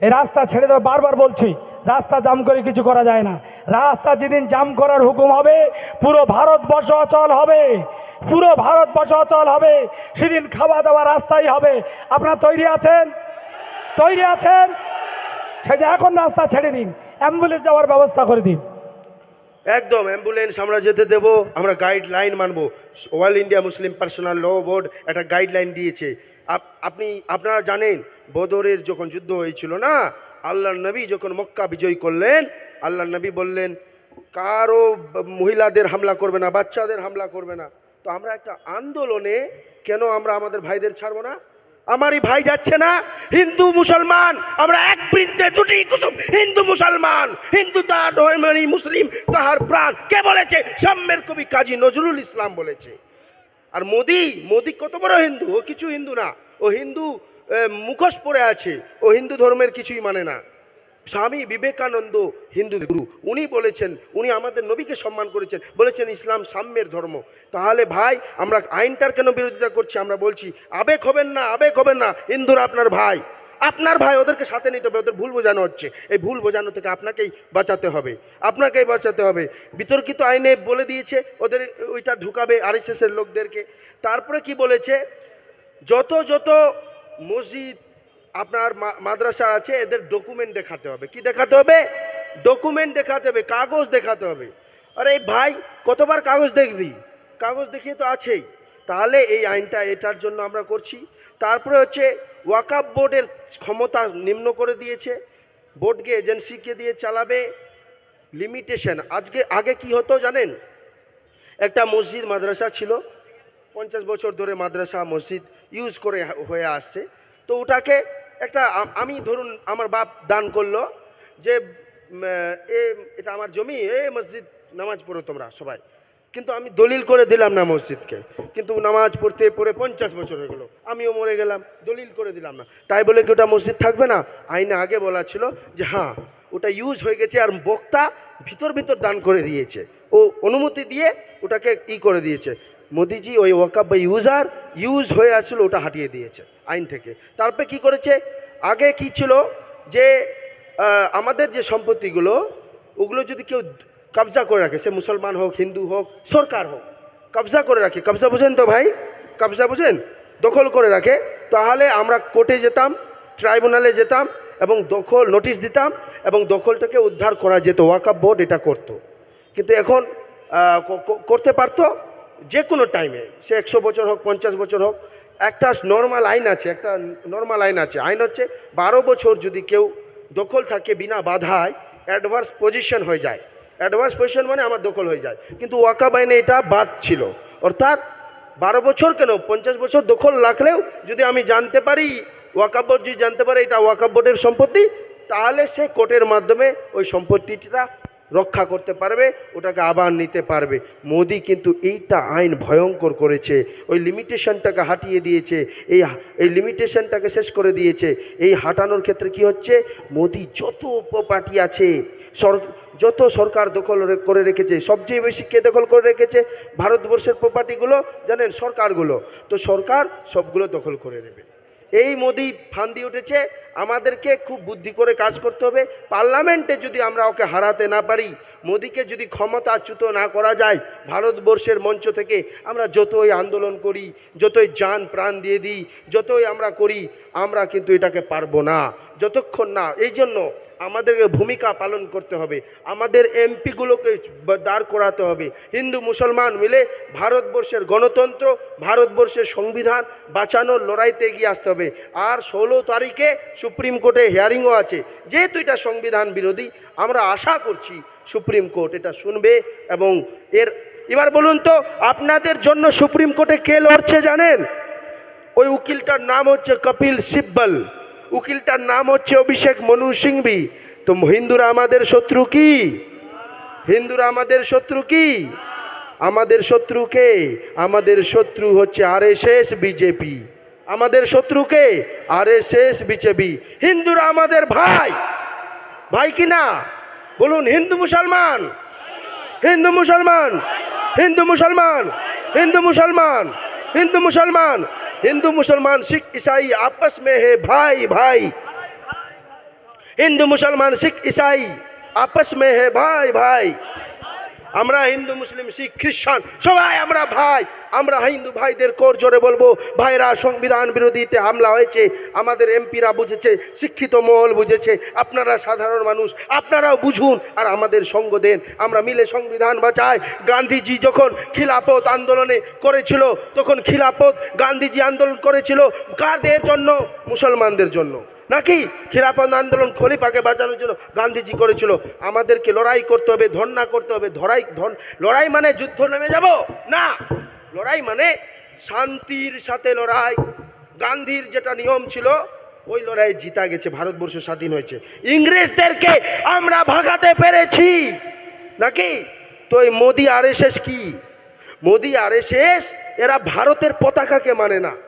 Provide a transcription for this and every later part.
এই রাস্তা ছেড়ে দেওয়া বারবার বলছি, রাস্তা জাম করে কিছু করা যায় না। রাস্তা যেদিন জাম করার হুকুম হবে, পুরো ভারতবর্ষ অচল হবে। পুরো ভারতবর্ষ অচল হবে। সেদিন খাওয়া দাওয়া রাস্তাই হবে। আপনারা তৈরি আছেন? তৈরি আছেন? সে যে এখন রাস্তা ছেড়ে দিন, অ্যাম্বুলেন্স যাওয়ার ব্যবস্থা করে দিন। একদম, অ্যাম্বুলেন্স আমরা যেতে দেব, আমরা গাইডলাইন মানবো। All India Muslim personal law board একটা গাইডলাইন দিয়েছে। আপ- আপনি, আপনারা জানেন বদরের যখন যুদ্ধ হয়েছিল না আল্লাহ নবী যখন মক্কা বিজয় করলেন আল্লাহ নবী বললেন, কারও মহিলাদের হামলা করবে না, বাচ্চাদের হামলা করবে না। তো আমরা একটা আন্দোলনে কেন আমরা আমাদের ভাইদের ছাড়বো না? আমারই ভাই যাচ্ছে না, হিন্দু মুসলমান, আমরা এক বৃত্তে দুটি কুসুম, হিন্দু মুসলমান, হিন্দু ধর্মেরই মুসলিম, তাহার প্রাণ। কে বলেছে? সাম্যের কবি কাজী নজরুল ইসলাম বলেছে। আর মোদি মোদি কত বড় হিন্দু, ও কিছু হিন্দু না, ও হিন্দু মুখোশ পরে আছে। ও হিন্দু ধর্মের কিছুই মানে না। স্বামী বিবেকানন্দ হিন্দু গুরু। উনি বলেছেন, উনি আমাদের নবীকে সম্মান করেছেন। বলেছেন, ইসলাম সাম্যের ধর্ম। তাহলে ভাই, আমরা আইনটার কেন বিরোধিতা করছি? আমরা বলছি, আবেগ হবেন না, আবেগ হবেন না। হিন্দুরা আপনার ভাই। আপনার ভাই ওদেরকে সাথে নিতে হবে। ওদের ভুল বোঝানো হচ্ছে। এই ভুল বোঝানো থেকে আপনাকেই বাঁচাতে হবে। আপনাকেই বাঁচাতে হবে। বিতর্কিত আইনে বলে দিয়েছে, ওদের ওইটা ঢুকাবে এর লোকদেরকে। তারপরে কি বলেছে? যত যত মসজিদ, আপনার মাদ্রাসা আছে, এদের ডকুমেন্ট দেখাতে হবে। কি দেখাতে হবে? ডকুমেন্ট দেখাতে হবে, কাগজ দেখাতে হবে। আরে ভাই, কতবার কাগজ দেখবি? কাগজ দেখিয়ে তো আছেই। তাহলে এই আইনটা এটার জন্য আমরা করছি। তারপরে হচ্ছে ওয়াকাপ বোর্ডের ক্ষমতা নিম্ন করে দিয়েছে। বোর্ডকে এজেন্সিকে দিয়ে চালাবে? লিমিটেশন আজকে, আগে কি হতো জানেন? একটা মসজিদ, মাদ্রাসা ছিল। পঞ্চাশ বছর ধরে মাদ্রাসা, মসজিদ ইউজ করে হয়ে আসছে। তো ওটাকে একটা আমি ধরুন আমার বাপ দান করল যে এ, এটা আমার জমি, এ মসজিদ, নামাজ পড়ো তোমরা সবাই। কিন্তু আমি দলিল করে দিলাম না মসজিদকে। কিন্তু নামাজ পড়তে পড়ে পঞ্চাশ বছর হয়ে গেলো। আমিও মরে গেলাম, দলিল করে দিলাম না। তাই বলে কি ওটা মসজিদ থাকবে না? আইনে আগে বলা ছিল যে হ্যাঁ ওটা ইউজ হয়ে গেছে আর বক্তা ভিতর ভিতর দান করে দিয়েছে। ও অনুমতি দিয়ে ওটাকে ই করে দিয়েছে। মোদিজি ওই ওয়াকাপ বা ইউজার, ইউজ হয়ে আসছিল ওটা হাটিয়ে দিয়েছে, আইন থেকে। তারপরে কি করেছে? আগে কি ছিল যে আমাদের যে সম্পত্তিগুলো, ওগুলো যদি কেউ কবজা করে রাখে, সে মুসলমান হোক, হিন্দু হোক, সরকার হোক, কবজা করে রাখে। কবজা বুঝেন তো ভাই? কবজা বুঝেন? দখল করে রাখে। তাহলে আমরা কোর্টে যেতাম, ট্রাইব্যুনালে যেতাম, এবং দখল, নোটিশ দিতাম, এবং দখলটাকে উদ্ধার করা যেত। ওয়াকাপ বোর্ড এটা করতো। কিন্তু এখন করতে পারতো? যে কোনো টাইমে সে একশো বছর হোক, পঞ্চাশ বছর হোক, একটা নর্মাল আইন আছে, একটা নর্মাল আইন আছে। আইন হচ্ছে বারো বছর যদি কেউ দখল থাকে বিনা বাধায় অ্যাডভান্স পজিশন হয়ে যায়। অ্যাডভান্স পজিশন মানে আমার দখল হয়ে যায়। কিন্তু ওয়াকাব আইনে এটা বাদ ছিল। অর্থাৎ বারো বছর কেন? পঞ্চাশ বছর দখল রাখলেও যদি আমি জানতে পারি, ওয়াকাব বোর্ড যদি জানতে পারে এটা ওয়াকাব বোর্ডের সম্পত্তি, তাহলে সে কোর্টের মাধ্যমে ওই সম্পত্তিটা রক্ষা করতে পারবে, ওটাকে আবার নিতে পারবে। মোদি কিন্তু এইটা আইন ভয়ঙ্কর করেছে। ওই লিমিটেশনটাকে হাটিয়ে দিয়েছে। এই এই লিমিটেশনটাকে শেষ করে দিয়েছে। এই হাঁটানোর ক্ষেত্রে কি হচ্ছে? মোদি যত প্রপার্টি আছে, সর, যত সরকার দখল করে রেখেছে, সবচেয়ে বেশি কে দখল করে রেখেছে? ভারতবর্ষের প্রপার্টিগুলো, জানেন, সরকারগুলো। তো সরকার সবগুলো দখল করে নেবে। এই মোদি ফান্দি উঠেছে, আমাদেরকে খুব বুদ্ধি করে কাজ করতে হবে। পার্লামেন্টে যদি আমরা ওকে হারাতে না পারি, মোদিকে যদি ক্ষমতাচ্যুত না করা যায়, ভারতবর্ষের মঞ্চ থেকে আমরা যতই আন্দোলন করি, যতই যান প্রাণ দিয়ে দিই, যতই আমরা করি, আমরা কিন্তু এটাকে পারব না। যতক্ষণ না, এই জন্য আমাদেরকে ভূমিকা পালন করতে হবে। আমাদের এমপিগুলোকে দাঁড় করাতে হবে। হিন্দু, মুসলমান মিলে ভারতবর্ষের গণতন্ত্র, ভারতবর্ষের সংবিধান বাঁচানোর লড়াইতে এগিয়ে আসতে হবে। আর ষোলো তারিখে সুপ্রিম কোর্টে হিয়ারিংও আছে। যেহেতু এটা সংবিধান বিরোধী, আমরা আশা করছি সুপ্রিম কোর্ট এটা শুনবে এবং এর এবার বলুন তো, আপনাদের জন্য সুপ্রিম কোর্টে কে লড়ছে জানেন? ওই উকিলটার নাম হচ্ছে কপিল সিব্বল। উকিলটার নাম হচ্ছে অভিষেক মনু সিংভি। তো হিন্দুরা আমাদের শত্রু কি? হিন্দুরা আমাদের শত্রু কি? আমাদের শত্রুকে আমাদের শত্রু হচ্ছে আর এস বিজেপি। আমাদের শত্রুকে আর এস বিজেপি। হিন্দুরা আমাদের ভাই। ভাই কি না? বলুন, হিন্দু মুসলমান? হিন্দু মুসলমান? হিন্দু মুসলমান? হিন্দু মুসলমান? হিন্দু মুসলমান? हिंदू मुसलमान, सिख, ईसाई आपस में है, भाई भाई। हिंदू मुसलमान, सिख, ईसाई आपस में है, भाई भाई। আমরা হিন্দু, মুসলিম, শিখ, খ্রিস্টান, সবাই আমরা ভাই। আমরা হিন্দু ভাইদের কোর জোরে বলব। ভাইরা সংবিধান বিরোধীতে হামলা হয়েছে। আমাদের এমপিরা বুঝেছে, শিক্ষিত মহল বুঝেছে। আপনারা সাধারণ মানুষ, আপনারাও বুঝুন আর আমাদের সঙ্গ দেন। আমরা মিলে সংবিধান বাঁচাই। গান্ধীজি যখন খিলাফত আন্দোলনে করেছিল, তখন খিলাফত গান্ধীজি আন্দোলন করেছিল। কাদের জন্য? মুসলমানদের জন্য। নাকি খিলাফত আন্দোলন খলিফাকে বাঁচানোর জন্য গান্ধীজি করেছিল? আমাদেরকে লড়াই করতে হবে, ধর্ণা করতে হবে। ধরাই ধন লড়াই মানে যুদ্ধ নেমে যাব? না। লড়াই মানে শান্তির সাথে লড়াই। গান্ধীর যেটা নিয়ম ছিল, ওই লড়াই জিতা গেছে, ভারতবর্ষ স্বাধীন হয়েছে। ইংরেজদেরকে আমরা ভাগাতে পেরেছি। নাকি? তো এই মোদি আর কি? মোদি আর এস এস, এরা ভারতের পতাকাকে মানে না।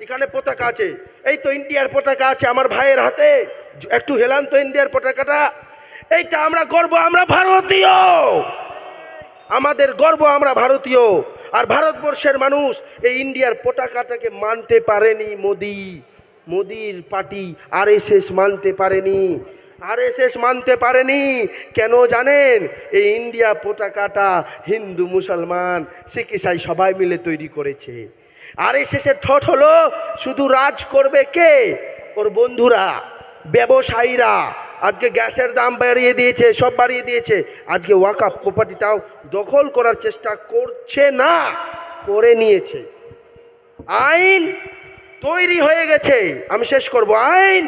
এখানে পতাকা আছে। এই তো ইন্ডিয়ার পতাকা আছে আমার ভাইয়ের হাতে। একটু হেলান তো ইন্ডিয়ার পতাকাটা। এইটা আমরা গর্ব, আমরা ভারতীয়! আমাদের গর্ব, আমরা ভারতীয়। আর ভারতবর্ষের মানুষ এই ইন্ডিয়ার পতাকাটাকে মানতে পারেনি মোদি। মোদির পার্টি আর মানতে পারেনি। আরএসএস মানতে পারেনি। কেন জানেন? এই ইন্ডিয়া পতাকাটা হিন্দু, মুসলমান, শিখ, ইসাই সবাই মিলে তৈরি করেছে। আর শেষের ঠট হলো, শুধু রাজ করবে কে? ওর বন্ধুরা, ব্যবসায়ীরা, আজকে গ্যাসের দাম বাড়িয়ে দিয়েছে, সব বাড়িয়ে দিয়েছে। আজকে ওয়াকাপ প্রপার্টিটাও দখল করার চেষ্টা করছে না, করে নিয়েছে। আইন তৈরি হয়ে গেছে, আমি শেষ করব। আইন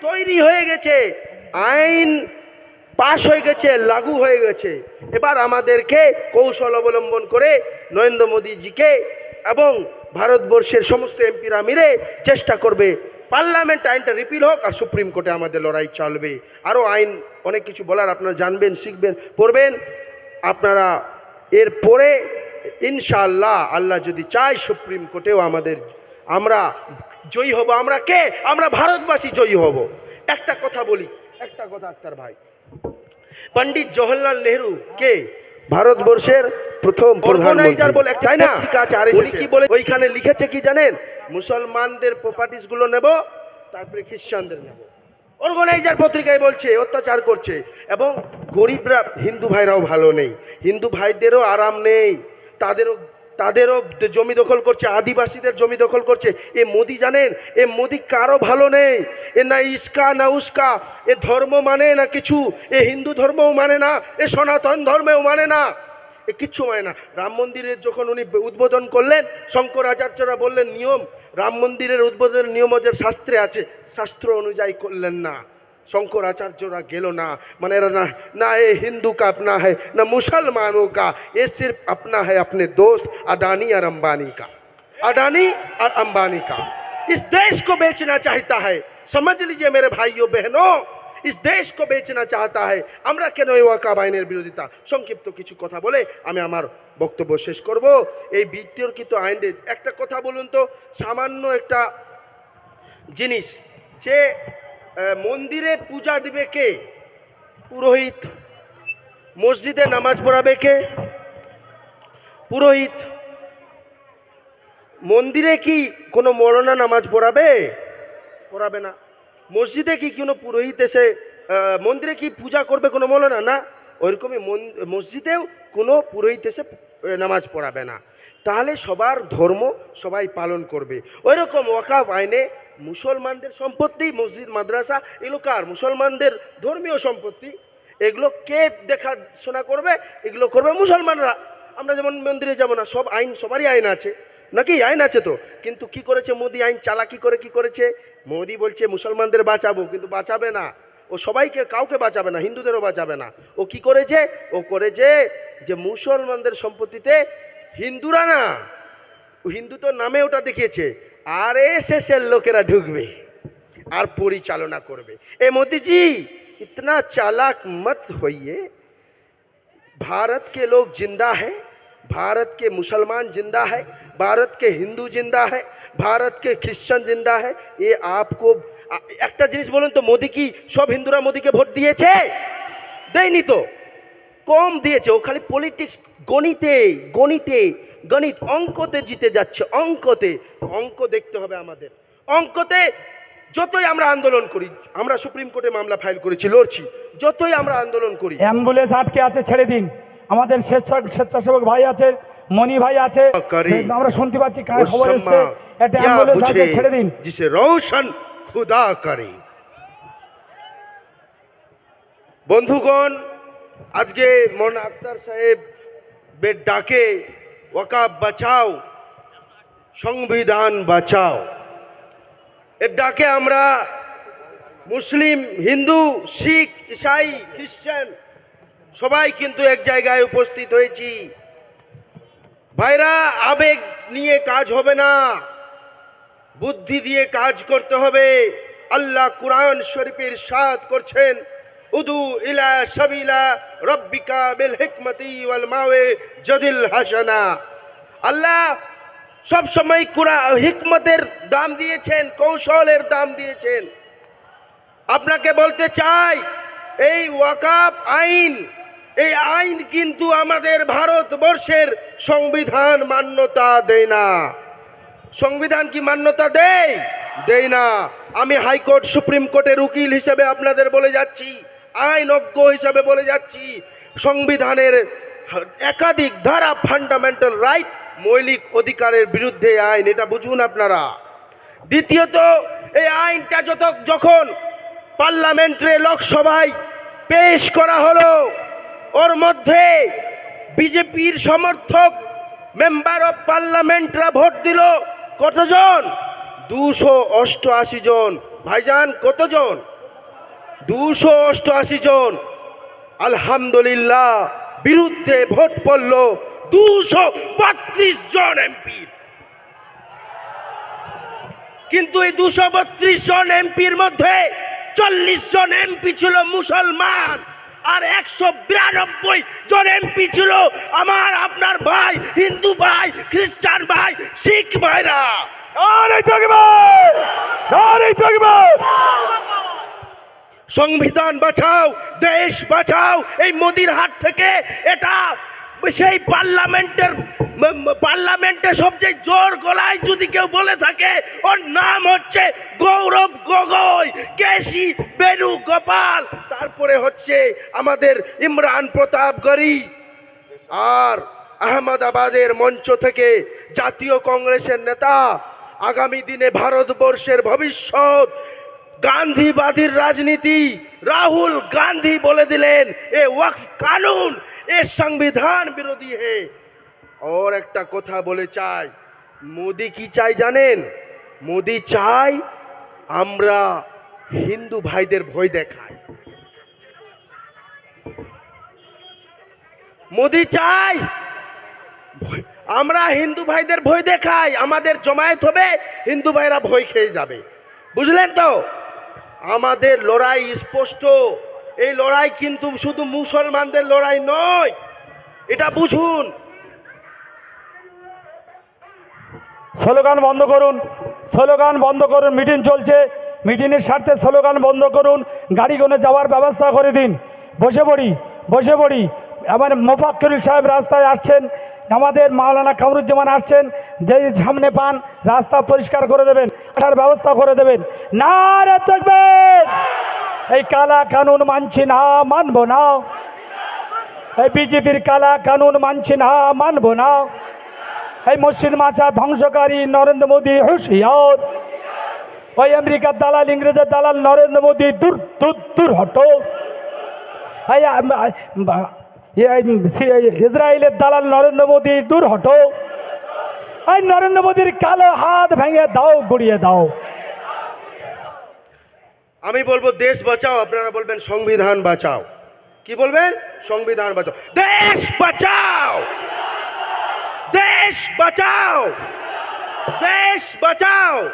তৈরি হয়ে গেছে, আইন পাশ হয়ে গেছে, লাগু হয়ে গেছে। এবার আমাদেরকে কৌশল অবলম্বন করে নরেন্দ্র মোদীজিকে এবং ভারতবর্ষের সমস্ত এমপিরা মিলে চেষ্টা করবে পার্লামেন্ট আইনটা রিপিল হোক আর সুপ্রিম কোর্টে আমাদের লড়াই চলবে। আরও আইন অনেক কিছু বলার আপনারা জানবেন, শিখবেন, পড়বেন। আপনারা এর পরে ইনশাআল্লাহ আল্লাহ যদি চায় সুপ্রিম কোর্টেও আমাদের, আমরা জয়ী হব। আমরা কে? আমরা ভারতবাসী জয়ী হব। একটা কথা বলি, একটা কথা আক্তার ভাই। পণ্ডিত জওহরলাল নেহরু কে? ভারতবর্ষের প্রথম অর্গানাইজার বলে তাই না। উনি কি বলে ওইখানে লিখেছে কি জানেন? মুসলমানদের প্রপার্টিসগুলো নেব তারপরে খ্রিস্টানদের নেব। অর্গানাইজার পত্রিকায় বলছে অত্যাচার করছে। এবং গরিবরা হিন্দু ভাইরাও ভালো নেই। হিন্দু ভাইদেরও আরাম নেই। তাদেরও তাদেরও জমি দখল করছে, আদিবাসীদের জমি দখল করছে। এ মোদি জানেন? এ মোদি কারও ভালো নেই। এ না ইস্কা, না উস্কা। এ ধর্ম মানে না কিছু। এ হিন্দু ধর্মও মানে না। এ সনাতন ধর্মেও মানে না। এ কিচ্ছু মানে না। রাম মন্দিরের যখন উনি উদ্বোধন করলেন, শঙ্করাচার্যরা বললেন, নিয়ম, রাম মন্দিরের উদ্বোধনের নিয়ম ওদের শাস্ত্রে আছে। শাস্ত্র অনুযায়ী করলেন না। शंकराचार्य गेलो ना माने ना ना ये हिंदू का अपना है ना मुसलमानों का ये सिर्फ अपना है अपने दोस्त अडानी और अंबानी का अडानी और अंबानी का इस देश को बेचना चाहता है समझ लीजिए मेरे भाइयों बहनों इस देश को बेचना चाहता है আমরা কেন এই ওয়াকাব আইনের বিরোধিতা সংক্ষিপ্ত কিছু কথা বলে আমি আমার বক্তব্য শেষ করব এই বিতর্কিত আইনের একটা কথা বলুন তো সামান্য একটা জিনিস যে আহ, মন্দিরে পূজা দিবে কে? পুরোহিত। মসজিদে নামাজ পড়াবে কে? পুরোহিত। মন্দিরে কি কোনো মরনা নামাজ পড়াবে? পড়াবে না। মসজিদে কি কোনো পুরোহিত এসে মন্দিরে কি পূজা করবে কোনো মৌলানা না। ওইরকমই মসজিদেও কোনো পুরোহিত এসে নামাজ পড়াবে না। তাহলে সবার ধর্ম সবাই পালন করবে। ওই রকম ওয়াকাফ আইনে মুসলমানদের সম্পত্তি, মসজিদ, মাদ্রাসা এগুলো কার মুসলমানদের ধর্মীয় সম্পত্তি, এগুলো কে দেখাশোনা করবে? এগুলো করবে মুসলমানরা। আমরা যেমন মন্দিরে যাব না, সব আইন, সবারই আইন আছে। নাকি আইন আছে তো? কিন্তু কি করেছে মোদি? আইন চালাকি করে কি করেছে? মোদি বলছে, মুসলমানদের বাঁচাবো। কিন্তু বাঁচাবে না। ও সবাইকে, কাউকে বাঁচাবে না, হিন্দুদেরও বাঁচাবে না। ও কি করেছে? ও করেছে যে মুসলমানদের সম্পত্তিতে হিন্দুরা না ও হিন্দু তো নামে ওটা দেখিয়েছে আর এসেসের লোকেরা ঢুকবে আর পরিচালনা করবে এ মোদিজি इतना चालाक मत होइए भारत के लोग जिंदा है भारत के मुसलमान जिंदा है भारत के हिंदू जिंदा है भारत के খ্রিস্টান জিন্দা है ये आपको আ- একটা জিনিস বলুন তো মোদি কি সব হিন্দুরা মোদিকে ভোট দিয়েছে দেয়নি তো কম দিয়েছে। ও খালি পলিটিক্স গণিতে গণিতে গণিত অঙ্কতে জিতে যাচ্ছে অঙ্কতে। অঙ্ক দেখতে হবে আমাদের। অঙ্কতে যতই আমরা আন্দোলন করি আমরা সুপ্রিম কোর্টে মামলা ফাইল করেছি লড়ছি যতই আমরা আন্দোলন করি। অ্যাম্বুলেন্স আটকে আছে ছেড়ে দিন। আমাদের স্বেচ্ছা স্বেচ্ছাসেবক ভাই আছে মনি ভাই আছে। আমরা শুনতে পাচ্ছি কার খবর এসেছে। একটা অ্যাম্বুলেন্স আছে ছেড়ে দিন। জিসে রৌশন খুদা করে বন্ধুগণ আজকে মন আক্তার সাহেব ডাকে, ওয়াকাব বাঁচাও সংবিধান বাঁচাও এর ডাকে আমরা মুসলিম, হিন্দু, শিখ, ইসাই খ্রিস্টান সবাই কিন্তু এক জায়গায় উপস্থিত হয়েছি। ভাইরা, আবেগ নিয়ে কাজ হবে না। বুদ্ধি দিয়ে কাজ করতে হবে। আল্লাহ কুরআন শরীফের সাদ করছেন। উদু ইলা সাবিলা রব্বিকা বিল হিকমতি ওয়াল মাওয়ে জদিল হাসানা। আল্লাহ সব সময় কুরআ হিকমতের দাম দিয়েছেন, কৌশলের দাম দিয়েছেন। আপনাকে বলতে চাই, এই ওয়াকাপ আইন, এই আইন কিন্তু আমাদের ভারতবর্ষের সংবিধান মান্যতা দেয় না। সংবিধান কি মান্যতা দেয়? দেয় না। আমি হাইকোর্ট, সুপ্রিম কোর্টের উকিল হিসেবে আপনাদের বলে যাচ্ছি আইনজ্ঞ হিসেবে বলে যাচ্ছি, সংবিধানের একাধিক ধারা ফান্ডামেন্টাল রাইট মৌলিক অধিকারের বিরুদ্ধে আইন, এটা বুঝুন আপনারা। দ্বিতীয়ত, এই আইনটা যত যখন পার্লামেন্টে, লোকসভায় পেশ করা হলো, ওর মধ্যে বিজেপির সমর্থক মেম্বার অফ পার্লামেন্টরা ভোট দিল কতজন? দুশো অষ্টআশি জন। ভাইজান, কতজন? দুশো অষ্টআশি জন। আলহামদুলিল্লাহ, বিরুদ্ধে ভোট পড়ল দুশো বত্রিশ জন এমপির কিন্তু এই দুশো বত্রিশ জন এমপির মধ্যে চল্লিশ জন এমপি ছিল মুসলমান আর একশো বিরানব্বই জন এমপি ছিল আমার, আপনার ভাই, হিন্দু ভাই, খ্রিস্টান ভাই, শিখ ভাইরা। আরে থাকবে সংবিধান বাঁচাও দেশ বাঁচাও এই মোদির হাত থেকে এটা সেই পার্লামেন্টের পার্লামেন্টে সবচেয়ে জোর গলায় যদি কেউ বলে থাকে, ওর নাম হচ্ছে গৌরব গগৈ, কেশি বেনু গোপাল। তারপরে হচ্ছে আমাদের ইমরান প্রতাপ গরি আর আহমেদাবাদের মঞ্চ থেকে জাতীয় কংগ্রেসের নেতা, আগামী দিনে ভারতবর্ষের ভবিষ্যৎ গান্ধীবাদীর রাজনীতি, রাহুল গান্ধী বলে দিলেন, এ ওয়াকফ কানুন, এ সংবিধান বিরোধী হে। ওর একটা কথা বলে চাই, মোদি কি চাই জানেন? মোদি চাই আমরা হিন্দু ভাইদের ভয় দেখাই। মোদি চাই আমরা হিন্দু ভাইদের ভয় দেখাই, আমাদের জমায়েত হবে, হিন্দু ভাইরা ভয় খেয়ে যাবে। বুঝলেন তো? আমাদের লড়াই স্পষ্ট। এই লড়াই কিন্তু শুধু মুসলমানদের লড়াই নয়, এটা বুঝুন। স্লোগান বন্ধ করুন, স্লোগান বন্ধ করুন, মিটিং চলছে। মিটিংয়ের স্বার্থে স্লোগান বন্ধ করুন, গাড়ি গাড়িগুলো যাওয়ার ব্যবস্থা করে দিন। বসে পড়ি বসে পড়ি। আমার মোফাক্করুল সাহেব রাস্তায় আসছেন আমাদের মাওলানা কামরুজ্জামান আসছেন যে সামনে পান, রাস্তা পরিষ্কার করে দেবেন আসার ব্যবস্থা করে দেবেন। না রে থাকবেন এই কালা কানুন মানছি না, মানবো না। এই বিজেপির কালা কানুন মানছি না, মানবো না। এই মসজিদ মাছা ধ্বংসকারী নরেন্দ্র মোদী হুঁশিয়ার। ওই আমেরিকার দালাল, ইংরেজের দালাল নরেন্দ্র মোদী দূর দূর দূর হটো এই ইসরায়েলের দালাল নরেন্দ্র মোদী দূর হটো এই নরেন্দ্র মোদীর কালো হাত ভেঙে দাও, গড়িয়ে দাও। আমি বলব, দেশ বাঁচাও, আপনারা বলবেন সংবিধান বাঁচাও। কি বলবেন? সংবিধান বাঁচাও। দেশ বাঁচাও! দেশ বাঁচাও! দেশ বাঁচাও!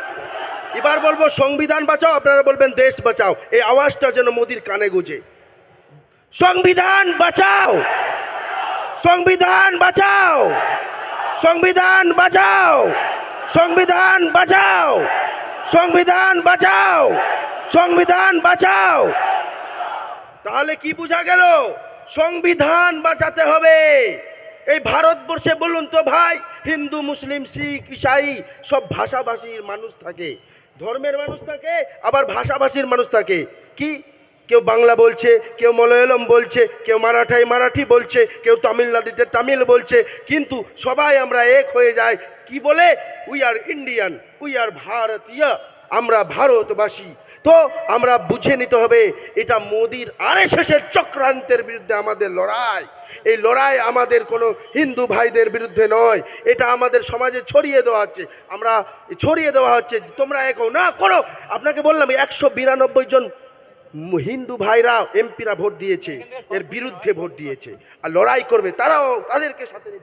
এবার বলব, সংবিধান বাঁচাও, আপনারা বলবেন, দেশ বাঁচাও। এই আওয়াজটা যেন মোদির কানে গুজে। সংবিধান বাঁচাও। সংবিধান বাঁচাও। সংবিধান বাঁচাও। সংবিধান বাঁচাও। সংবিধান বাঁচাও। সংবিধান বাঁচাও। তাহলে কি বোঝা গেল? সংবিধান বাঁচাতে হবে। এই ভারতবর্ষে বলুন তো ভাই, হিন্দু, মুসলিম, শিখ, ইসাই, সব ভাষাভাষীর মানুষ থাকে। ধর্মের মানুষ থাকে, আবার ভাষাভাষীর মানুষ থাকে। কি? কেউ বাংলা বলছে, কেউ মলয়ালম বলছে, কেউ মারাঠাই মারাঠি বলছে, কেউ তামিলনাড়ুতে তামিল বলছে, কিন্তু সবাই আমরা এক হয়ে যাই। কি বলে? We are Indian we are ভারতীয়, আমরা ভারতবাসী। তো আমরা বুঝে নিতে হবে, এটা মোদির আরএসএসের চক্রান্তের বিরুদ্ধে আমাদের লড়াই। এই লড়াই আমাদের কোনো হিন্দু ভাইদের বিরুদ্ধে নয়, এটা আমাদের সমাজে ছড়িয়ে দেওয়া হচ্ছে। আমরা ছড়িয়ে দেওয়া হচ্ছে, তোমরা হও। না, করো। আপনাকে বললাম, একশো বিরানব্বই জন হিন্দু ভাইরা এমপিরা ভোট দিয়েছে, এর বিরুদ্ধে ভোট দিয়েছে। আর লড়াই করবে, তারাও তাদেরকে সাথে